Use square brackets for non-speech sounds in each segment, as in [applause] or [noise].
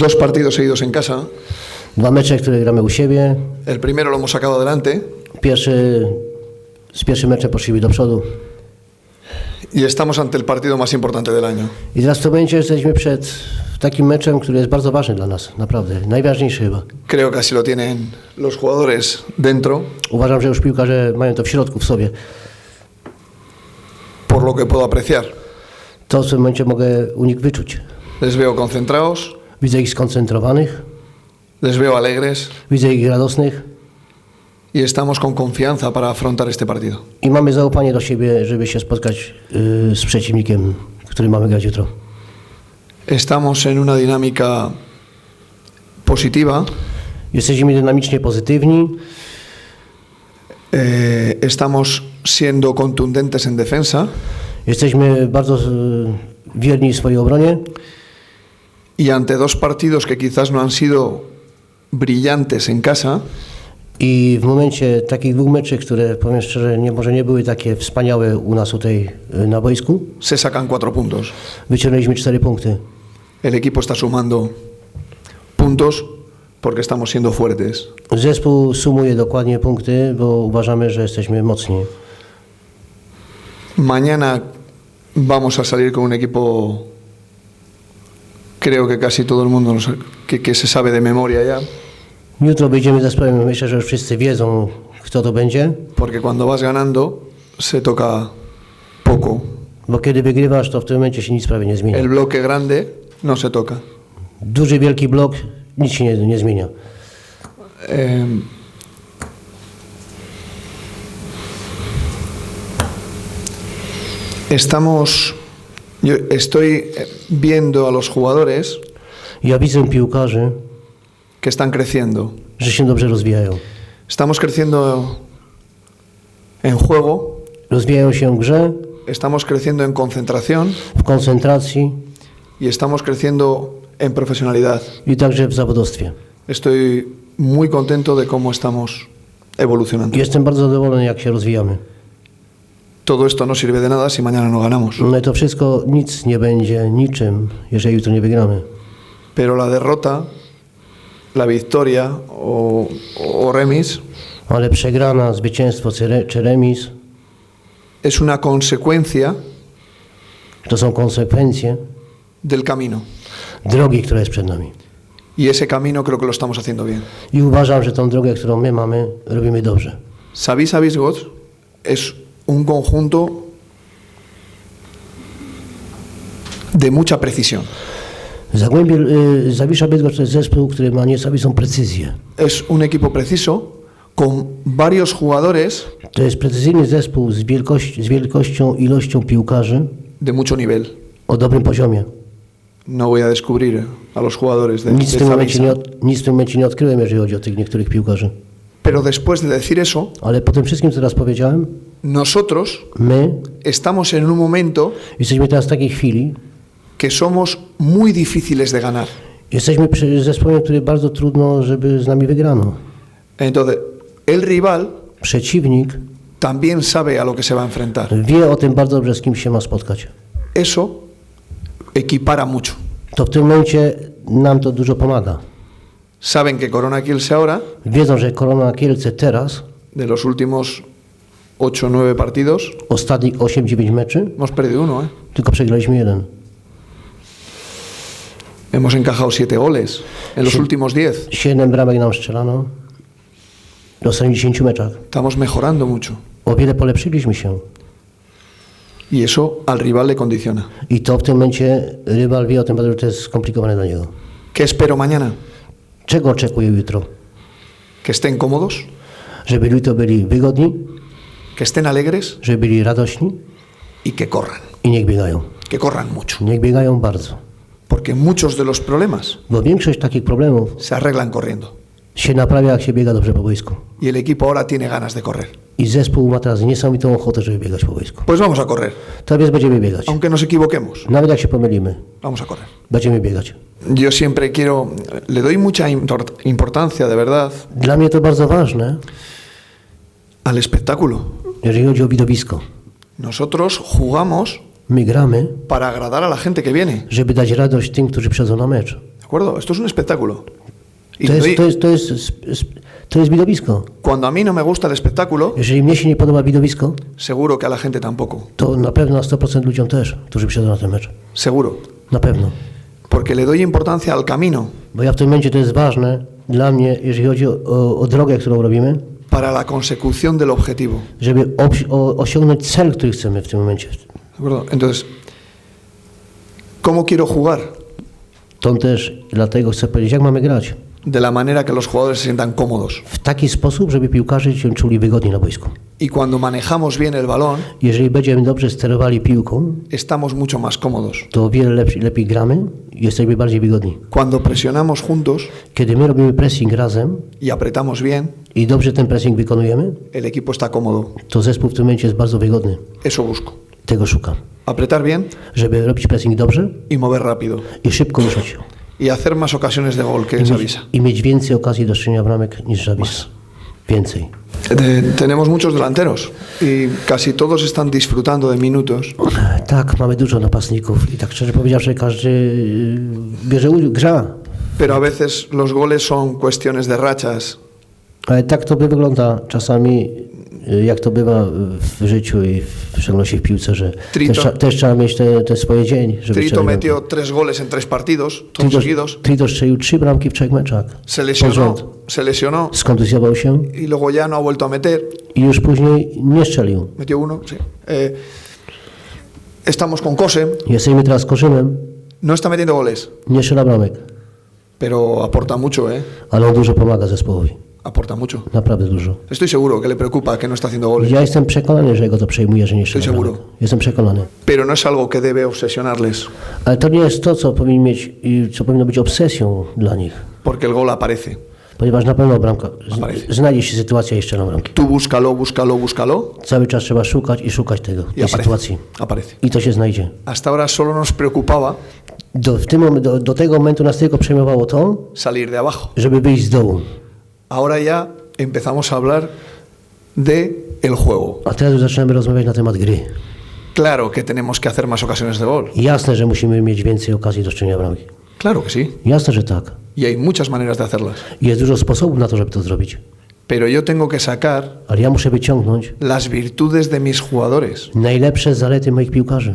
Dos partidos seguidos en casa. Dwa mecze, które gramy u siebie. El primero lo hemos sacado adelante Pierwszy, z pierwszym meczem poszliśmy do przodu. y estamos ante el partido más importante del año. I teraz w tym momencie jesteśmy przed takim meczem, który jest bardzo ważny dla nas, naprawdę. Najważniejszy chyba. Creo que así lo tienen los jugadores dentro, Uważam, że już piłkarze mają to w środku, w sobie. por lo que puedo apreciar. To, co w tym momencie mogę u nich wyczuć. Les veo concentrados, Widzę ich skoncentrowanych, les veo alegres. Widzę ich radosnych. Y estamos con confianza para afrontar este partido. i mamy zaufanie do siebie, żeby się spotkać y, z przeciwnikiem, który mamy grać jutro. Estamos en una dinámica positiva, Jesteśmy dynamicznie pozytywni, eh, estamos siendo contundentes en defensa. Jesteśmy bardzo y, wierni swojej obronie y ante dos partidos que quizás no han sido brillantes en casa, i w momencie takich dwóch meczy, które powiem szczerze, nie, może nie były takie wspaniałe u nas tutaj na boisku, se sacan cuatro puntos. wyciągnęliśmy cztery punkty. El equipo está sumando puntos porque estamos siendo fuertes. Zespół sumuje dokładnie punkty, bo uważamy, że jesteśmy mocni. Mañana vamos a salir con un equipo, creo que casi todo el mundo nos, que, que, se sabe de memoria ya. Jutro będziemy zespołem, myślę, że wszyscy wiedzą, kto to będzie. Porque cuando vas ganando, se toca poco. Bo kiedy wygrywasz, to w tym momencie się nic prawie nie zmienia. El bloque grande no se toca. Duży, wielki blok, nic się nie, nie zmienia. Eh, estamos yo estoy eh, viendo a los jugadores Ja widzę piłkarzy, que están creciendo. że się dobrze rozwijają. Estamos creciendo en juego, Rozwijają się w grze, estamos creciendo en concentración w koncentracji y estamos creciendo en profesionalidad. i także w zawodowstwie. Estoy muy contento de cómo estamos evolucionando. Jestem bardzo zadowolony, jak się rozwijamy. Todo esto no sirve de nada si mañana no ganamos. No to wszystko nic nie będzie niczym, jeżeli jutro nie wygramy. Pero la derrota, la victoria o, o remis Ale przegrana, zwycięstwo czy re- czy remis es una consecuencia to są konsekwencje del camino. drogi, która jest przed nami. Y ese camino creo que lo estamos haciendo bien. I uważam, że tą drogę, którą my mamy, robimy dobrze. Savisa Bisgot es un conjunto de mucha precisión. Zagłębie y, Zawisza Bydgoszcz to jest zespół, który ma niesamowitą precyzję. Es un equipo preciso con varios jugadores To jest precyzyjny zespół z, wielkości, z wielkością, ilością piłkarzy de mucho nivel. o dobrym poziomie. No voy a descubrir a los jugadores de, Nic w, de tym momencie nie, od- nic w tym momencie nie odkryłem, jeżeli chodzi o tych niektórych piłkarzy. Pero después de decir eso, Ale po tym wszystkim, co teraz powiedziałem, nosotros my estamos en un momento jesteśmy teraz w takiej chwili, que somos muy difíciles de ganar. jesteśmy przy zespołem, który bardzo trudno, żeby z nami wygrano. Entonces, el rival Przeciwnik también sabe a lo que se va a enfrentar. wie o tym bardzo dobrze, z kim się ma spotkać. Eso equipara mucho. To w tym momencie nam to dużo pomaga. Saben que Corona Kielce ahora, Wiedzą, że Korona Kielce teraz, de los últimos 8 o 9 partidos, ostatnich 8-9 meczy, hemos perdido uno. ¿eh? tylko przegraliśmy jeden. Hemos encajado 7 goles en los últimos 10. 7 bramek nam strzelano w ostatnich 10 meczach. Estamos mejorando mucho. O wiele polepszyliśmy się. Y eso al rival le condiciona. I to w tym momencie rywal wie o tym, że to jest skomplikowane dla niego. ¿Qué espero mañana? Czego oczekuję jutro? Que estén cómodos, Żeby jutro byli wygodni, que estén alegres żeby byli radośni y que corran. i niech biegają. Que corran mucho. Niech biegają bardzo. Porque muchos de los problemas Bo większość takich problemów se arreglan corriendo. się naprawia, jak się biega dobrze po boisku. Y el equipo ahora tiene ganas de correr. I zespół ma teraz niesamowitą ochotę, żeby biegać po boisku. Pues vamos a correr. To więc będziemy biegać. Aunque nos equivoquemos, Nawet jak się pomylimy, vamos a correr. będziemy biegać. Yo siempre quiero, le doy mucha import- importancia, de verdad, Dla mnie to bardzo ważne, al espectáculo. Widowisko. Nosotros jugamos My gramy, para agradar a la gente que viene. żeby dać radość tym, którzy przychodzą na mecz. acuerdo? Esto es un espectáculo. Y To jest, doy- to, jest, to, jest, sp- sp- to jest widowisko. cuando a mí no me gusta el espectáculo, Jeżeli mnie się nie podoba widowisko, seguro que a la gente tampoco. to na pewno na 100% ludziom też, którzy przyjdą na ten mecz. Seguro. Na pewno. Porque le doy importancia al camino Bo ja w tym momencie to jest ważne dla mnie, jeżeli chodzi o, o, o drogę, którą robimy, para la consecución del objetivo. żeby osiągnąć cel, który chcemy w tym momencie. Entonces, ¿cómo quiero jugar? To też dlatego chcę powiedzieć, jak mamy grać. De la manera que los jugadores se sientan cómodos. W taki sposób, żeby piłkarze się czuli wygodnie na boisku. Y cuando manejamos bien el balón, Jeżeli będziemy dobrze sterowali piłką, estamos mucho más cómodos. to wiele lepiej, lepiej gramy i jesteśmy bardziej wygodni. Cuando presionamos juntos Kiedy my robimy pressing razem y apretamos bien, i dobrze ten pressing wykonujemy, el equipo está cómodo. to zespół w tym momencie jest bardzo wygodny. Eso busco. Tego szukam. Apretar bien Żeby robić pressing dobrze y mover rápido. i szybko ruszać. Y hacer más ocasiones de gol que I mieć, avisa. i mieć więcej okazji do strzelenia bramek niż Żabis. Więcej. De- tenemos muchos delanteros y casi todos están disfrutando de minutos. Tak, mamy dużo napastników i tak szczerze powiedziawszy, każdy y, bierze udział, gra. Pero a veces los goles son cuestiones de rachas. Ale tak to by wygląda czasami, jak to bywa w życiu i w szczególności w piłce, że też, też trzeba mieć te, te swoje dzień, żeby Trito metió tres goles en tres partidos, todos Trito, seguidos. Trito strzelił trzy bramki w trzech meczach. Se lesionó, se lesionó Skontuzjował się y luego ya no ha vuelto a meter. i już później nie strzelił. Metió uno, sí. Eh, estamos con Kosem, Jesteśmy teraz z Korzymem, no está metiendo goles, nie strzela bramek, pero aporta mucho, ¿eh? ale on dużo pomaga zespołowi. Aporta mucho. Naprawdę dużo. Estoy seguro que le preocupa que no está haciendo goles, Ja jestem przekonany, że go to przejmuje, że nie Estoy seguro. Jestem przekonany. pero no es algo que debe obsesionarles, Ale to nie jest to, co powinien mieć, i co powinno być obsesją dla nich. porque el gol aparece. Ponieważ na pewno bramka, Aparece. znajdzie się sytuacja i strzelam bramki. Tú búscalo, búscalo, búscalo Cały czas trzeba szukać i szukać tego, y tej aparece. sytuacji. Aparece. I to się znajdzie. Hasta ahora solo nos preocupaba Do, w tym, mom- do, do tego momentu nas tylko przejmowało to, salir de abajo. żeby wyjść z dołu. Ahora ya empezamos a hablar de el juego. A teraz już zaczynamy rozmawiać na temat gry. Claro que tenemos que hacer más ocasiones de gol. Jasne, że musimy mieć więcej okazji do strzelenia bramki. Claro que sí. Jasne, że tak. Y hay muchas maneras de hacerlas. I Jest dużo sposobów na to, żeby to zrobić. Pero yo tengo que sacar Ale ja muszę wyciągnąć las virtudes de mis jugadores. najlepsze zalety moich piłkarzy.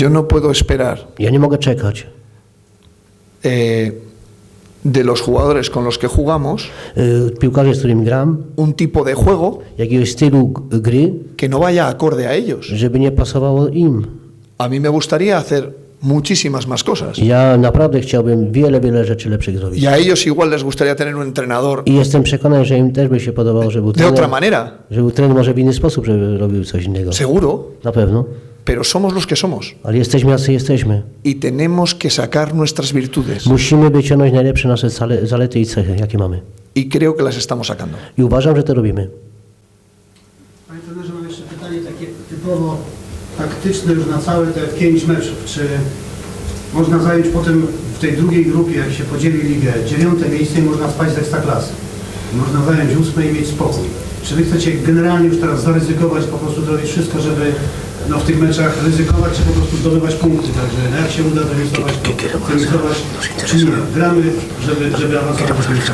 Yo no puedo esperar Ja nie mogę czekać eh, de los jugadores con los que jugamos gram, un tipo de juego gry, que no vaya acorde a ellos. żeby. A mí me gustaría hacer muchísimas más cosas. Ja naprawdę chciałbym wiele, wiele rzeczy lepszych zrobić. Y a ellos igual les gustaría tener un entrenador I jestem przekonany, że im też by się podobało, żeby był de otra trener, manera. że był trener może w inny sposób, żeby robił coś innego. Seguro, Na pewno. Pero somos los que somos. Ale jesteśmy, jacy jesteśmy. Y tenemos que sacar nuestras virtudes. Musimy wyciągnąć najlepsze nasze zale- zalety i cechy, jakie mamy. Y creo que las estamos sacando. I uważam, że to robimy. Panie trenerze, mam jeszcze pytanie takie typowo taktyczne już na całe te pięć meczów. Czy można zająć potem w tej drugiej grupie, jak się podzieli ligę, dziewiąte miejsce i można spaść z ekstraklasy? Można zająć ósme i mieć spokój. Czy wy chcecie generalnie już teraz zaryzykować, po prostu zrobić wszystko, żeby no, w tych meczach ryzykować, czy po prostu zdobywać punkty? Także jak się uda to zremisować, czy nie? Gramy, żeby, żeby awansować do końca.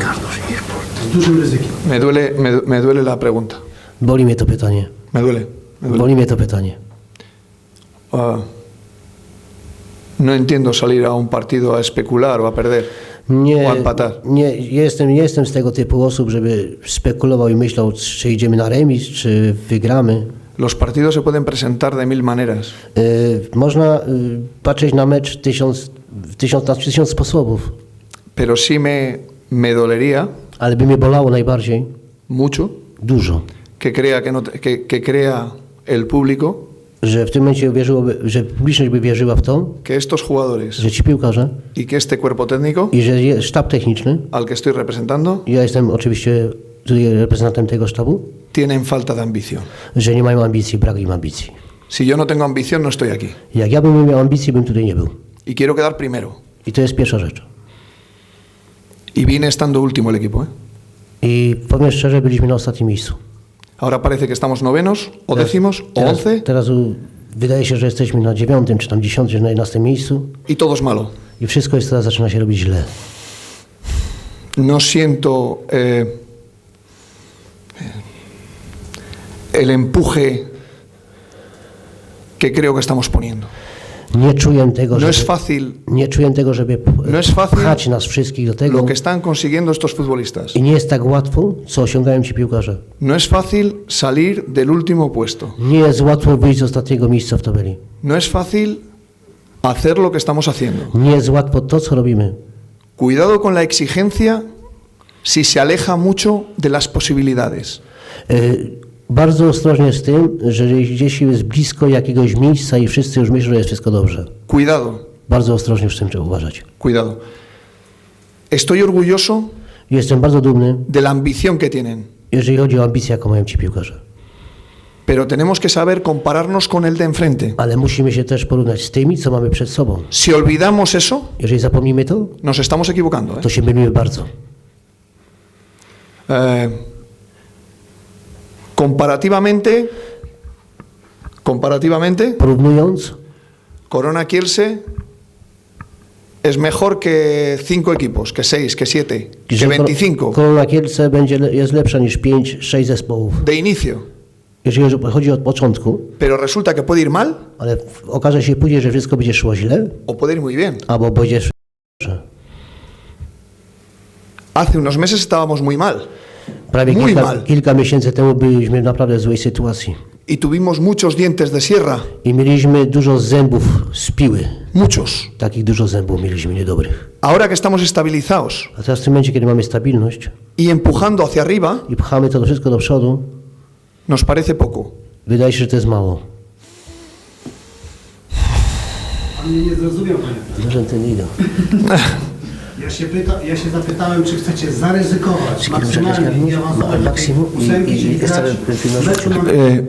Z dużym ryzykiem. Me duele, me, me duele la pregunta. Boli mnie to pytanie. Me duele. Me duele. Boli mnie to pytanie. Ah, no entiendo salir a un partido a especular o a perder Nie, o a empatar. nie, jestem, nie jestem z tego typu osób, żeby spekulował i myślał, czy idziemy na remis, czy wygramy. Los partidos se pueden presentar de mil maneras. Y, można y, patrzeć na mecz tysiąc, tysiąc, na tysiąc sposobów, Pero sí me, me dolería ale by mnie bolało najbardziej. mucho dużo, que crea, que no, que, que crea el público że w tym momencie wierzyłoby, że publiczność by wierzyła w to, que estos jugadores że ci piłkarze y que este cuerpo técnico i że sztab techniczny, al que estoy representando ja jestem oczywiście tutaj reprezentantem tego sztabu, tienen falta de ambición. że nie mają ambicji, brak im ambicji. Si yo no tengo ambición, no estoy aquí. Jak ja bym nie miał ambicji, bym tutaj nie był. Y quiero quedar primero. I to jest pierwsza rzecz. Y viene estando último el equipo. ¿eh? I powiem szczerze, byliśmy na ostatnim miejscu. Ahora parece que estamos novenos, o Teraz- décimos, o teraz, once, Teraz u- Wydaje się, że jesteśmy na dziewiątym czy tam dziesiątym, na 11 miejscu y todo es malo. i wszystko jest teraz zaczyna się robić źle. No siento eh, el empuje que creo que estamos poniendo. Nie czuję tego, No żeby, es fácil nie czuję tego, żeby p- No es fácil pchać nas wszystkich do tego lo que están consiguiendo estos futbolistas. i nie jest tak łatwo, co osiągają ci piłkarze. No es fácil salir del último puesto. Nie jest łatwo wyjść z ostatniego miejsca w tabeli. No es fácil hacer lo que estamos haciendo. Nie jest łatwo to, co robimy. Cuidado con la exigencia si se aleja mucho de las posibilidades. Y, Bardzo ostrożnie z tym, że gdzieś jest blisko jakiegoś miejsca i wszyscy już myślą, że jest wszystko dobrze. Cuidado, Bardzo ostrożnie z tym trzeba uważać. cuidado. Estoy orgulloso Jestem bardzo dumny, de la ambición que tienen, jeżeli chodzi o ambicje, jaką mają ci piłkarze. pero tenemos que saber compararnos con el de enfrente. Ale musimy się też porównać z tymi, co mamy przed sobą. Si olvidamos eso, Jeżeli zapomnimy to, nos estamos equivocando. ¿eh? to się mylimy bardzo. Eh, comparativamente, comparativamente, Corona Kielce es mejor que cinco equipos, que seis, que siete, que że 25 Kor- Korona Kielce będzie, jest lepsza niż 5-6 zespołów. de inicio. Jeżeli chodzi od początku, Pero resulta que puede ir mal ale w- okaże się później, że wszystko będzie szło źle, o puede ir muy bien. albo będzie szło dobrze. Hace unos meses estábamos muy mal Prawie Muy kilka, mal. kilka miesięcy temu byliśmy naprawdę w złej sytuacji. y tuvimos muchos dientes de sierra, I mieliśmy dużo zębów z piły. muchos. Takich dużo zębów mieliśmy niedobrych. Ahora que estamos estabilizados A teraz w tym momencie, kiedy mamy stabilność y empujando hacia arriba, i pchamy to wszystko do przodu, nos parece poco. wydaje się, że to jest mało. Pan mnie nie zrozumiał, panie prezesie. Że ten idą. [laughs] Ja się, pyta, ja się zapytałem, czy chcecie zaryzykować maksymalnie i awansować do tej máximo y- ósemki, y- czyli y esta grać vez w meczu na Eh,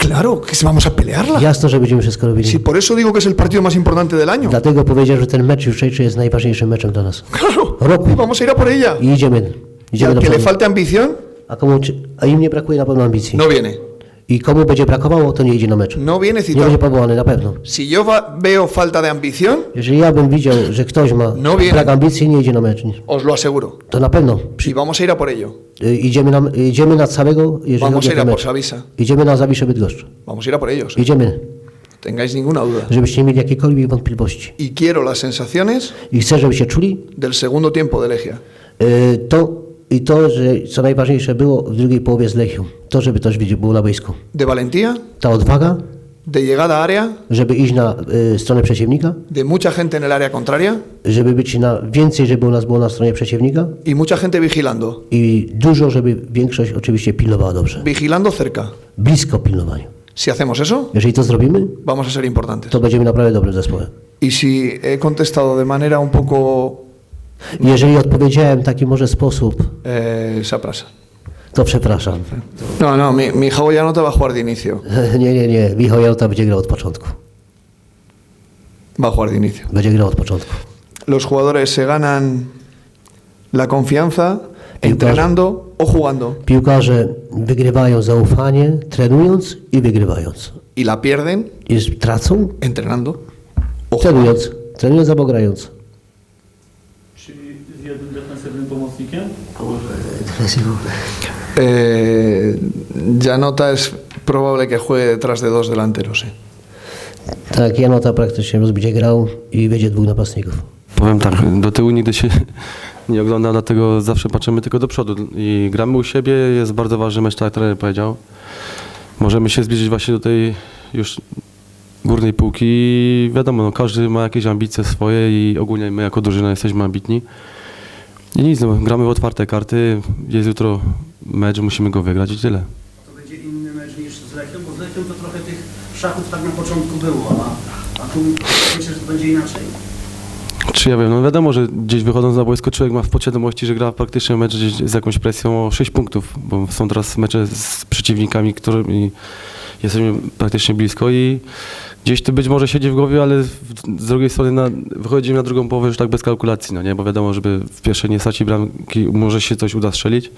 claro, que vamos a pelearla. Jasno, że będziemy wszystko robili. Si por eso digo que es el partido más importante del año. Dlatego powiedziałem, że ten mecz jutrzejszy jest najważniejszym meczem dla nas. Claro, Roku. y vamos a ir a por ella. I idziemy. Y Idziemy al do que le przodu. falte ambición, A, komu, czy- a im nie brakuje na pewno ambicji. no viene. I komu będzie brakowało, to nie idzie na mecz. No viene Nie będzie citado. powołany na pewno. Si yo va- veo falta de ambición, Jeżeli ja bym widział, że ktoś ma No viene. brak ambicji, nie idzie na mecz. os lo aseguro. To na pewno. Y vamos a ir a por ello. Y, Idziemy na, idziemy na całego, jeżeli Vamos chodzi a o ir a ten por mecz. Savisa. Idziemy na Zawiszę Bydgoszcz. Vamos a ir a por ellos. Idziemy, Tengáis ninguna duda. żebyście nie mieli jakiejkolwiek wątpliwości. Y quiero las sensaciones I chcę, żeby się czuli del segundo tiempo de Legia. y, to i to, że co najważniejsze było w drugiej połowie z Lechią. To, żeby też widzieć- było na boisku. De valentía, Ta odwaga, de llegada a área, żeby iść na y, stronę przeciwnika, de mucha gente en el área contraria żeby być na więcej, żeby u nas było na stronie przeciwnika y mucha gente vigilando. i dużo, żeby większość oczywiście pilnowała dobrze. Vigilando cerca. Blisko pilnowaniu. Si hacemos eso, Jeżeli to zrobimy, vamos a ser importantes. to będziemy naprawdę dobrym zespołem. Y si he contestado de manera un poco Jeżeli odpowiedziałem w taki może sposób, eh, saprasa. to przepraszam. No, no, mi, mi hijo ya no te va a jugar de inicio, [laughs] Nie, nie, nie. Michał Jałta będzie grał od początku. va a jugar de inicio. Będzie grał od początku. Los jugadores se ganan la confianza entrenando o jugando Piłkarze wygrywają zaufanie, trenując i wygrywając. y la pierden I tracą, entrenando o jugando. trenując. Trenując albo grając. Czyli z jednym defensywnym pomocnikiem? Eh, Janota es probable que juegue detrás de dos delanteros. ¿eh? Tak, Janota praktycznie rozbicie grał i będzie dwóch napastników. Powiem tak, do tyłu nigdy się nie oglądam, dlatego zawsze patrzymy tylko do przodu i gramy u siebie, jest bardzo ważny mecz, tak jak trener powiedział. Możemy się zbliżyć właśnie do tej już górnej półki i wiadomo, no, każdy ma jakieś ambicje swoje i ogólnie my jako drużyna jesteśmy ambitni. I nic, no, gramy w otwarte karty, jest jutro mecz, musimy go wygrać i tyle. To będzie inny mecz niż z Lechią, bo z Lechią to trochę tych szachów tak na początku było, a, a tu myślę, że to będzie inaczej. Czy ja wiem, no wiadomo, że gdzieś wychodząc na boisko człowiek ma w podświadomości, że gra praktycznie mecz gdzieś z jakąś presją o 6 punktów, bo są teraz mecze z przeciwnikami, którymi jesteśmy praktycznie blisko i gdzieś to być może siedzi w głowie, ale w- z drugiej strony na, wychodzimy na drugą połowę już tak bez kalkulacji, no nie, bo wiadomo, żeby w pierwszej nie stracić bramki, może się coś uda strzelić,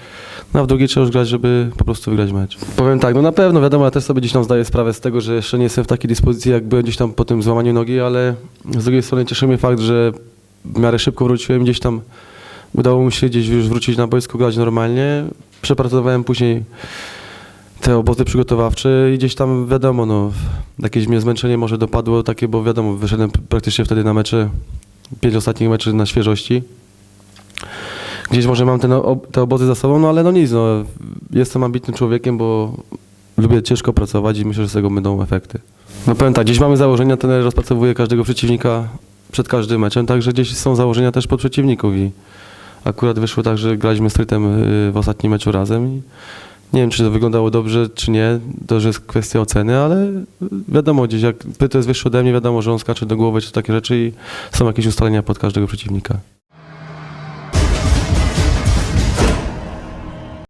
no a w drugiej trzeba już grać, żeby po prostu wygrać mecz. Powiem tak, no na pewno, wiadomo, ja też sobie gdzieś tam zdaję sprawę z tego, że jeszcze nie jestem w takiej dyspozycji, jak byłem gdzieś tam po tym złamaniu nogi, ale z drugiej strony cieszy mnie fakt, że w miarę szybko wróciłem, gdzieś tam udało mi się gdzieś już wrócić na boisko, grać normalnie. Przepracowałem później te obozy przygotowawcze i gdzieś tam wiadomo, no, jakieś mnie zmęczenie może dopadło takie, bo wiadomo, wyszedłem praktycznie wtedy na mecze, pięć ostatnich meczy na świeżości. Gdzieś może mam ten, ob- te obozy za sobą, no ale no nic, no, jestem ambitnym człowiekiem, bo lubię ciężko pracować i myślę, że z tego będą efekty. No powiem tak, gdzieś mamy założenia, ten rozpracowuje każdego przeciwnika przed każdym meczem, także gdzieś są założenia też pod przeciwników i akurat wyszło tak, że graliśmy z Trytem y, w ostatnim meczu razem i nie wiem, czy to wyglądało dobrze, czy nie, to już jest kwestia oceny, ale wiadomo, gdzieś jak Pyto jest wyższy ode mnie, wiadomo, że on skacze do głowy, czy takie rzeczy i są jakieś ustalenia pod każdego przeciwnika.